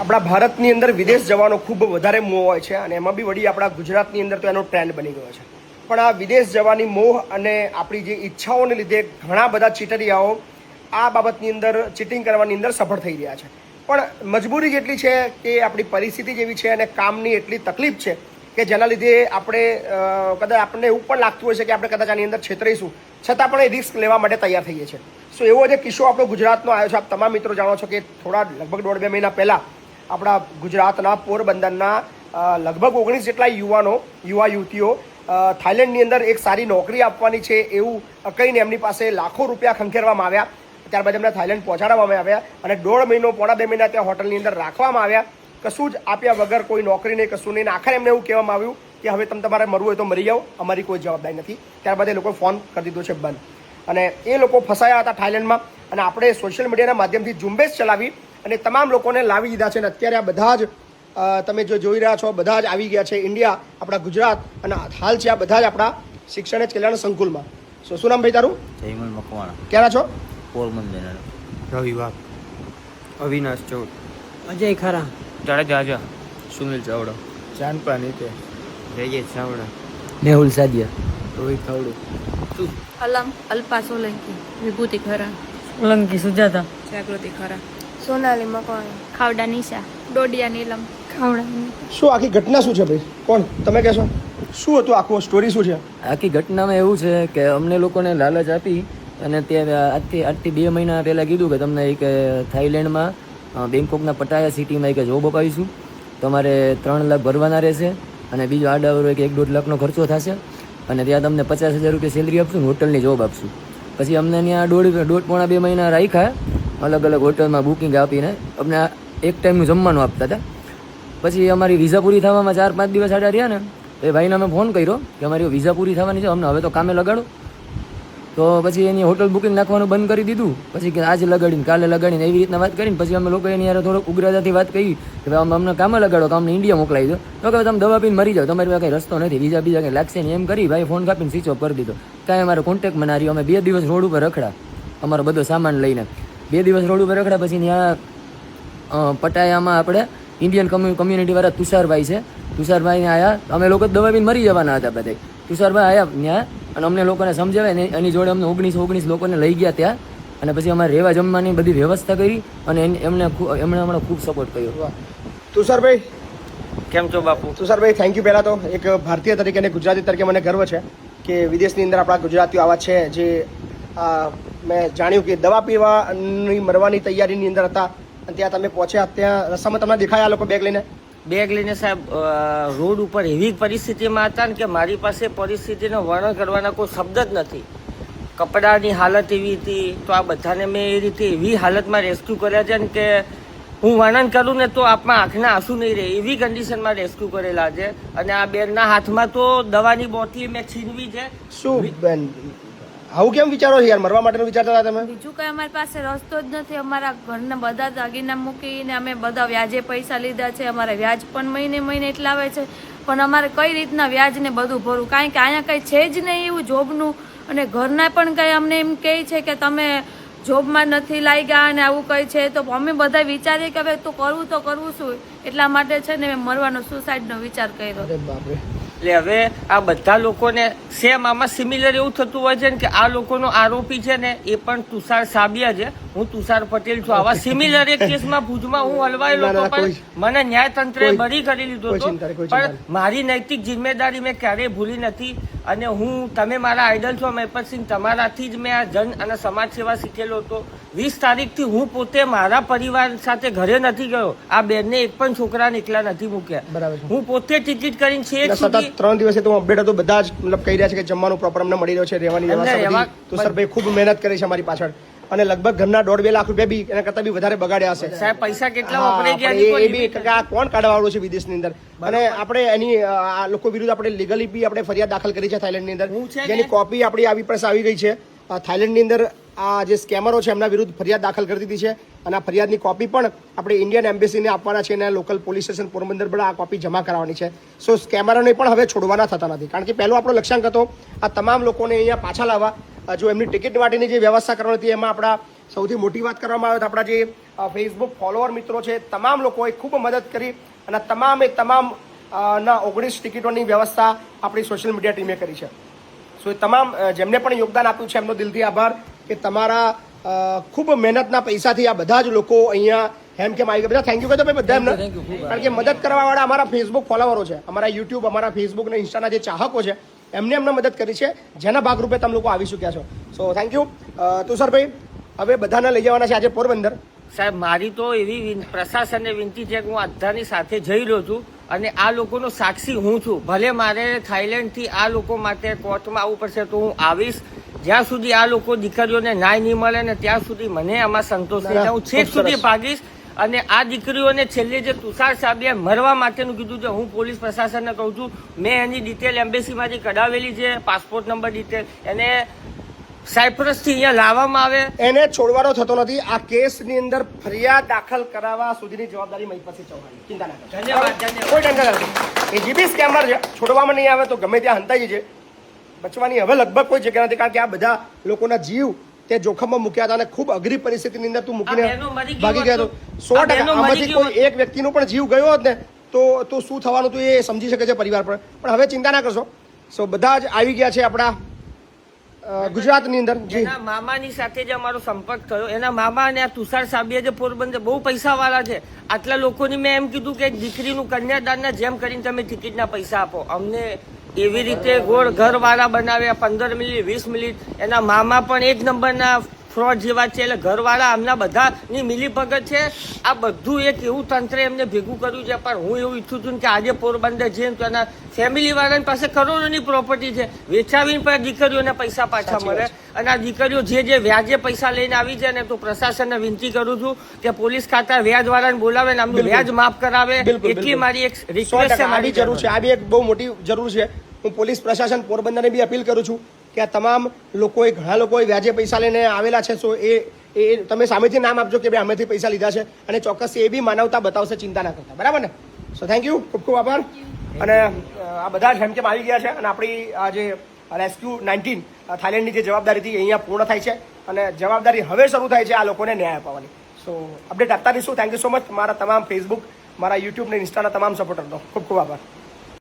આપણા ભારતની અંદર વિદેશ જવાનો ખૂબ વધારે મોહ હોય છે અને એમાં બી વળી આપણા ગુજરાતની અંદર તો એનો ટ્રેન્ડ બની ગયો છે. પણ આ વિદેશ જવાની મોહ અને આપણી જે ઈચ્છાઓને લીધે ઘણા બધા ચીટરિયાઓ આ બાબતની અંદર ચીટિંગ કરવાની અંદર સફળ થઈ રહ્યા છે. પણ મજબૂરી જેટલી છે કે આપણી પરિસ્થિતિ જેવી છે અને કામની એટલી તકલીફ છે કે જેના લીધે આપણે કદાચ આપણને એવું પણ લાગતું હોય છે કે આપણે કદાચ આની અંદર છેતરીશું. છતાં પણ એ રિસ્ક લેવા માટે તૈયાર થઈએ છીએ. સો એવો જે કિસ્સો આપણો ગુજરાતનો આવ્યો છે. આપ તમામ મિત્રો જાણો છો કે થોડા લગભગ દોઢ બે મહિના પહેલાં આપણા ગુજરાતના પોરબંદરના લગભગ ઓગણીસ જેટલા યુવાનો, યુવા યુવતીઓ થાઈલેન્ડની અંદર એક સારી નોકરી આપવાની છે એવું કહીને એમની પાસે લાખો રૂપિયા ખંખેરવામાં આવ્યા. ત્યારબાદ એમને થાઇલેન્ડ પહોંચાડવામાં આવ્યા અને દોઢ મહિનો, પોણા બે મહિના ત્યાં હોટલની અંદર રાખવામાં આવ્યા. કશું જ આપ્યા વગર કોઈ નોકરી નહીં, કશું નહીં. આખરે એમને એવું કહેવામાં આવ્યું કે હવે તમે તમારે મરવું હોય તો મરી જાઓ. અમારી કોઈ જવાબદારી નથી. ત્યારબાદ એ લોકોએ ફોન કરી દીધો છે બંધ. અને એ લોકો ફસાયા હતા થાઇલેન્ડમાં. અને આપણે સોશિયલ મીડિયાના માધ્યમથી ઝુંબેશ ચલાવી અને તમામ લોકોને લાવી દીધા છે અને અત્યારે આ બધા જ તમે જો જોઈ રહ્યા છો બધા જ આવી ગયા છે ઇન્ડિયા આપણા ગુજરાત અને હાલ છે આ બધા જ આપણા શિક્ષણ જ કલ્યાણ સંકુલમાં. સો શું નામ ભાઈ તારું? જયમલ મકવાણા. ક્યાંના છો? પોરબંદર રવિવાર અવિનાશ ચૌદ. અજય ખરા. જાડેજા સુનિલ ચાવડા. ચાંદપા નીતે. જય ચાવડા. મેહુલ સાદિયા. રોહિત ખાવડો અલમ અલ્પા સોલંકી વિભૂતિ ખરા. સોલંકી સુજાતા. જાગૃતિ ખરા. સોનાલી મકવાણી. ખાવડા નિશા ડોડિયા નીલમ. ખાવડા શું આખી ઘટના શું છે ભાઈ? કોણ? તમે કહેશો? શું હતું આખું સ્ટોરી શું છે? આખી ઘટનામાં એવું છે કે અમને લોકોને લાલચ આપી અને તે આજથી આજથી બે મહિના પહેલાં કીધું કે તમને એક થાઈલેન્ડમાં બેંકોકના પટાયા સિટીમાં એક જોબ અપાવીશું. તમારે ત્રણ લાખ ભરવાના રહેશે અને બીજો આડાવરો એક એક દોઢ લાખનો ખર્ચો થશે અને ત્યાં તમને પચાસ હજાર રૂપિયા સેલરી આપશું હોટલની જોબ આપશું. પછી અમને ત્યાં દોઢ દોઢ પોણા બે મહિના રાખ્યા અલગ અલગ હોટલમાં બુકિંગ આપીને અમને એક ટાઈમનું જમવાનું આપતા હતા. પછી અમારી વિઝા પૂરી થવામાં ચાર પાંચ દિવસ આડા રહ્યા ને એ ભાઈને અમે ફોન કર્યો કે અમારી વિઝા પૂરી થવાની છે, અમને હવે તો કામે લગાડો. તો પછી એની હોટલ બુકિંગ નાખવાનું બંધ કરી દીધું. પછી કે આજે લગાડીને, કાલે લગાડીને એવી રીતના વાત કરીને પછી અમે લોકો એની યાર થોડોક ઉગ્રતાથી વાત કરી કે ભાઈ અમને કામે લગાડો, તો અમને ઇન્ડિયા મોકલાવી દો. તો કે તમે દવા પીને મરી જાઓ, તમારી પાસે કંઈ રસ્તો નથી બીજા બીજા કંઈ લાગશે ને એમ કરી ભાઈ ફોન કાપીને સ્વિચ ઓફ કરી દીધો. કાંઈ અમારો કોન્ટેક્ટ રહ્યો. અમે બે દિવસ રોડ ઉપર રખડા, અમારો બધો સામાન લઈને. બે દિવસ રોડ ઉપર રખડા પછી ત્યાં પટાયામાં આપણે ઇન્ડિયન કમ્યુ કમ્યુનિટીવાળા તુષારભાઈ છે. તુષારભાઈને આયા અમે લોકો દવા બીને મરી જવાના હતા બધા. તુષારભાઈ આયા ત્યાં અને અમને લોકોને સમજાવે ને એની જોડે અમને ઓગણીસ ઓગણીસ લોકોને લઈ ગયા ત્યાં. અને પછી અમારે રહેવા જમવાની બધી વ્યવસ્થા કરી અને એન- એમને એમણે અમને ખૂબ સપોર્ટ કર્યો. તુષારભાઈ? કેમ છો બાપુ? તુષારભાઈ થેન્ક યુ પહેલાં તો. એક ભારતીય તરીકે અને ગુજરાતી તરીકે મને ગર્વ છે કે વિદેશની અંદર આપણા ગુજરાતીઓ આવા છે જે આ, મેં જાણ્યું કે દવા પીવાની મરવાની તૈયારીની અંદર હતા. અને ત્યાં તમે પહોંચ્યા ત્યાં રસ્તામાં તમને દેખાયા આ લોકો બેગ લઈને? બેગ લઈને સાહેબ રોડ ઉપર એવી પરિસ્થિતિમાં હતા ને કે મારી પાસે પરિસ્થિતિનું વર્ણન કરવાના કોઈ શબ્દ જ નથી. કપડાની હાલત એવી હતી તો આ બધાને મેં એ રીતે એવી હાલતમાં રેસ્ક્યુ કર્યા છે ને કે હું વર્ણન કરું ને તો આપમાં આંખના આંસુ નહીં રહે એવી કન્ડિશનમાં રેસ્ક્યુ કરેલા છે. અને આ બેનના હાથમાં તો દવાની બોટલી મેં છીનવી છે. શું બેન? આવું કેમ વિચારો છો યાર? મરવા માટેનું વિચારતા હતા તમે? બીજું કઈ અમારી પાસે રસ્તો જ નથી. અમારા ઘરના બધા દાગીના મૂકીને અમે બધા વ્યાજે પૈસા લીધા છે. અમારે વ્યાજ પણ મહિને મહિને એટલા આવે છે. પણ અમારે કઈ રીતના વ્યાજ ને બધું ભરવું? કારણ કે અહીંયા કઈ છે જ નહીં એવું જોબનું. અને ઘરના પણ કઈ અમને એમ કહે છે કે તમે જોબમાં નથી લાગ્યા અને આવું કઈ છે. તો અમે બધા વિચારીએ કે હવે તો કરવું તો કરવું શું? એટલા માટે છે ને મેં મરવાનો સુસાઇડનો વિચાર કર્યો. એટલે હવે આ બધા લોકોને સેમ આમાં સિમિલર એવું થતું હોય છે ને કે આ લોકોનો આરોપી છે ને એ પણ તુષાર સાબિયા છે. હું તુષાર પટેલ છું. આવા સિમિલર એક કેસમાં ભુજમાં હું હલવાયેલો હતો પણ મને ન્યાયતંત્રે બરી કરી લીધો હતો. પણ મારી નૈતિક જિમ્મેદારી મેં ક્યારેય ભૂલી નથી અને હું તમે મારા આઈડલ છો મહેપતસિંહ તમારાથી જ મેં આ જન અને સમાજ સેવા શીખેલો હતો. વીસ તારીખથી હું પોતે મારા પરિવાર સાથે ઘરે નથી ગયો. આ બેનને એક પણ છોકરાને એકલા નથી મૂક્યા. બરાબર હું પોતે ટિકિટ કરીને છે સતત ત્રણ દિવસે તો અપડેટ હતો બધા જ મતલબ કહી રહ્યા છે કે જમવાનું પ્રોપર અમને મળી રહ્યો છે રહેવાની વ્યવસ્થા તો સર ભાઈ ખૂબ મહેનત કરી છે અમારી પાછળ. અને લગભગ ઘરના દોઢ બે લાખ રૂપિયા બી એના કરતાં બી વધારે બગાડ્યા હશે સાહેબ પૈસા કેટલા હા, વપરાઈ ગયા એ બી આ કોણ કાઢવાવાળું છે વિદેશની અંદર? અને આપણે એની આ લોકો વિરુદ્ધ આપણે લીગલી બી આપણે ફરિયાદ દાખલ કરી છે થાઈલેન્ડની અંદર. જેની કોપી આપણી આવી પાસે આવી ગઈ છે. થાઈલેન્ડની અંદર આ જે સ્કેમરો છે એમના વિરુદ્ધ ફરિયાદ દાખલ કરી દીધી છે. અને આ ફરિયાદની કોપી પણ આપણે ઇન્ડિયન એમ્બેસીને આપવાના છે અને લોકલ પોલીસ સ્ટેશન પોરબંદર પણ આ કોપી જમા કરાવવાની છે. સો સ્કેમરોને પણ હવે છોડવાના થતા નથી. કારણ કે પહેલો આપણો લક્ષ્યાંક હતો આ તમામ લોકોને અહીંયા પાછા લાવવા. જો એમની ટિકિટ માટેની જે વ્યવસ્થા કરવાની હતી એમાં આપણા સૌથી મોટી વાત કરવામાં આવે તો આપણા જે ફેસબુક ફોલોઅર મિત્રો છે તમામ લોકોએ ખૂબ મદદ કરી અને તમામે તમામ ના ઓગણીસ ટિકિટોની વ્યવસ્થા આપણી સોશિયલ મીડિયા ટીમે કરી છે. સો એ તમામ જેમને પણ યોગદાન આપ્યું છે એમનો દિલથી આભાર કે તમારા ખૂબ મહેનતના પૈસાથી આ બધા જ લોકો અહીંયા હેમ કેમ આવી ગયા. બધા થેન્ક યુ કહેતો ભાઈ બધા એમને. કારણ કે મદદ કરવાવાળા અમારા ફેસબુક ફોલોવરો છે. અમારા યુટ્યુબ અમારા ફેસબુક અને ઇન્સ્ટાના જે ચાહકો છે એમને એમને મદદ કરી છે. જેના ભાગરૂપે તમે લોકો આવી ચૂક્યા છો. સો થેન્ક યુ તુષારભાઈ હવે બધાને લઈ જવાના છે આજે પોરબંદર. સાહેબ મારી તો એવી પ્રશાસનને વિનંતી છે કે હું અડધાની સાથે જઈ રહ્યો છું અને આ લોકોનો સાક્ષી હું છું. ભલે મારે થાઈલેન્ડથી આ લોકો માટે કોર્ટમાં આવવું પડશે તો હું આવીશ. જ્યાં સુધી આ લોકો દીકરીઓને ન્યાય નહીં મળે ને ત્યાં સુધી મને આમાં સંતોષ નહીં. હું છેક સુધી ભાગીશ. અને આ દીકરીઓને છેલ્લે જે તુષાર સાહેબે મરવા માટેનું કીધું છે હું પોલીસ પ્રશાસનને કહું છું મેં એની ડિટેલ એમ્બેસીમાંથી કઢાવેલી છે પાસપોર્ટ નંબર ડિટેલ એને સાયપ્રસથી અહીંયા લાવવામાં આવે. એને છોડવાનો થતો નથી. આ કેસની અંદર ફરિયાદ દાખલ કરાવવા સુધીની જવાબદારી મહી પાસે ચૌહાણની ચિંતા ના કરો. ધન્યવાદ. કોઈ ટેન્શન નથી એ જીબી સ્કેમર છોડવામાં નહીં આવે તો ગમે ત્યાં હંતાઈ છે બચવાની હવે લગભગ કોઈ જગ્યા નથી કારણ કે આ બધા લોકોના જીવ તે જોખમમાં મૂક્યા હતા અને ખૂબ અઘરી પરિસ્થિતિની અંદર તું મૂકીને ભાગી ગયો સો ટકા આમાંથી કોઈ એક વ્યક્તિનો પણ જીવ ગયો હોત ને તો તો શું થવાનું હતું એ સમજી શકે છે પરિવાર પણ પણ હવે ચિંતા ના કરશો. સો બધા જ આવી ગયા છે આપણા ગુજરાતની અંદર. જી. મામાની સાથે જે અમારો સંપર્ક થયો. એના મામા અને આ તુષાર સાબિયા જે પોરબંદર બહુ પૈસા વાળા છે. આટલા લોકોની મેં એમ કીધું કે દીકરીનું કન્યાદાનના જેમ કરીને તમે ટિકિટના પૈસા આપો. અમને એવી રીતે ગોળ ઘર વાળા બનાવ્યા પંદર મિલી વીસ મિલી. એના મામા પણ એક નંબરના ફ્રોડ જેવા છે. એટલે ઘરવાળા આમના બધાની મિલીભગત છે. આ બધું એક એવું તંત્ર એમને ભેગું કર્યું છે. પણ હું એવું ઈચ્છું છું કે આજે પોરબંદર જઈને તો એના ફેમિલી વાળાની પાસે કરોડોની પ્રોપર્ટી છે. વેચાવીને પણ દીકરીઓને પૈસા પાછા મળે. અને આ દીકરીઓ જે જે વ્યાજે પૈસા લઈને આવી છે ને તો પ્રશાસનને વિનંતી કરું છું કે પોલીસ ખાતા વ્યાજવાળાને બોલાવે ને આમનું વ્યાજ માફ કરાવે. એટલી મારી એક રિક્વેસ્ટ છે મારી જરૂર છે. આ બી એક બહુ મોટી જરૂર છે. હું પોલીસ પ્રશાસન પોરબંદરને બી અપીલ કરું છું કે આ તમામ લોકોએ, ઘણા લોકોએ વ્યાજે પૈસા લઈને આવેલા છે, સો એ એ તમે સામેથી નામ આપજો કે ભાઈ અમેથી પૈસા લીધા છે અને ચોક્કસ એ બી માનવતા બતાવશે ચિંતા ના કરતા. બરાબર ને? સો થેન્ક યુ ખૂબ ખૂબ આભાર. અને આ બધા જેમકેમ આવી ગયા છે અને આપણી આ જે રેસ્ક્યુ નાઇન્ટીન થાઇલેન્ડની જે જવાબદારી હતી અહીંયા પૂર્ણ થાય છે અને જવાબદારી હવે શરૂ થાય છે આ લોકોને ન્યાય અપાવવાની. સો અપડેટ આપતા રહીશું. થેન્ક યુ સો મચ મારા તમામ ફેસબુક મારા યુટ્યુબ ને ઇન્સ્ટાના તમામ સપોર્ટરનો ખૂબ ખૂબ આભાર.